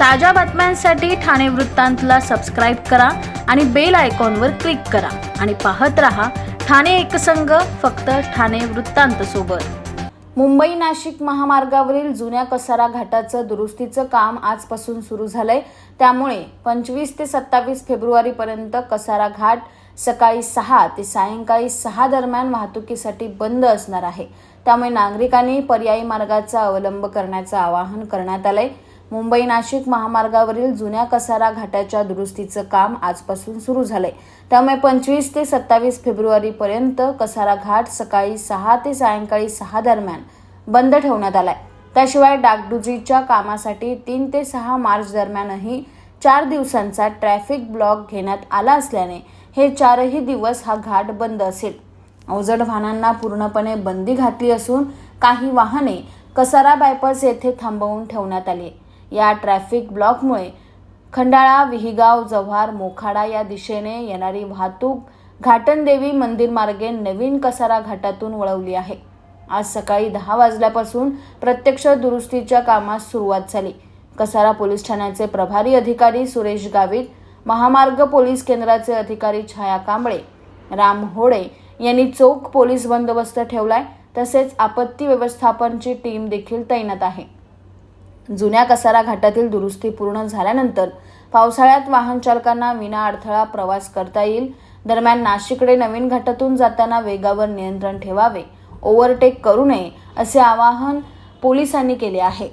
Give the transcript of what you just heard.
ताज्या बातम्यांसाठी ठाणे वृत्तांतला सबस्क्राईब करा आणि बेल आयकॉनवर क्लिक करा. आणि पाहत रहा ठाणे एकसंघ फक्त ठाणे वृत्तांत सोबत. मुंबई नाशिक महामार्गावरील जुन्या कसारा घाटाचं दुरुस्तीचं काम आजपासून सुरू झालंय. त्यामुळे पंचवीस ते सत्तावीस फेब्रुवारीपर्यंत कसारा घाट सकाळी सहा ते सायंकाळी सहा दरम्यान वाहतुकीसाठी बंद असणार आहे. त्यामुळे नागरिकांनी पर्यायी मार्गाचा अवलंब करण्याचं आवाहन करण्यात आलंय. मुंबई नाशिक महामार्गावरील जुन्या कसारा घाटाच्या दुरुस्तीचं काम आजपासून सुरू झालंय. त्यामुळे पंचवीस ते सत्तावीस फेब्रुवारीपर्यंत कसारा घाट सकाळी सहा ते सायंकाळी सहा दरम्यान बंद ठेवण्यात आलाय. त्याशिवाय डागडुजीच्या कामासाठी तीन ते सहा मार्च दरम्यानही चार दिवसांचा ट्रॅफिक ब्लॉक घेण्यात आला असल्याने हे चारही दिवस हा घाट बंद असेल. अवजड वाहनांना पूर्णपणे बंदी घातली असून काही वाहने कसारा बायपास येथे थांबवून ठेवण्यात आली या ट्रॅफिक ब्लॉकमुळे खंडाळा विहिगाव जव्हार मोखाडा या दिशेने येणारी वाहतूक घाटनदेवी मंदिर मार्गे नवीन कसारा घाटातून वळवली आहे. आज सकाळी दहा वाजल्यापासून प्रत्यक्ष दुरुस्तीच्या कामास सुरुवात झाली. कसारा पोलीस ठाण्याचे प्रभारी अधिकारी सुरेश गावित महामार्ग पोलीस केंद्राचे अधिकारी छाया कांबळे राम होडे यांनी चोख पोलीस बंदोबस्त ठेवलाय तसेच आपत्ती व्यवस्थापनची टीम देखील तैनात आहे. जुन्या कसारा घाटातील दुरुस्ती पूर्ण झाल्यानंतर पावसाळ्यात वाहन चालकांना विना अडथळा प्रवास करता येईल. दरम्यान नाशिकडे नवीन घाटातून जाताना वेगावर नियंत्रण ठेवावे ओव्हरटेक करू नये असे आवाहन पोलिसांनी केले आहे.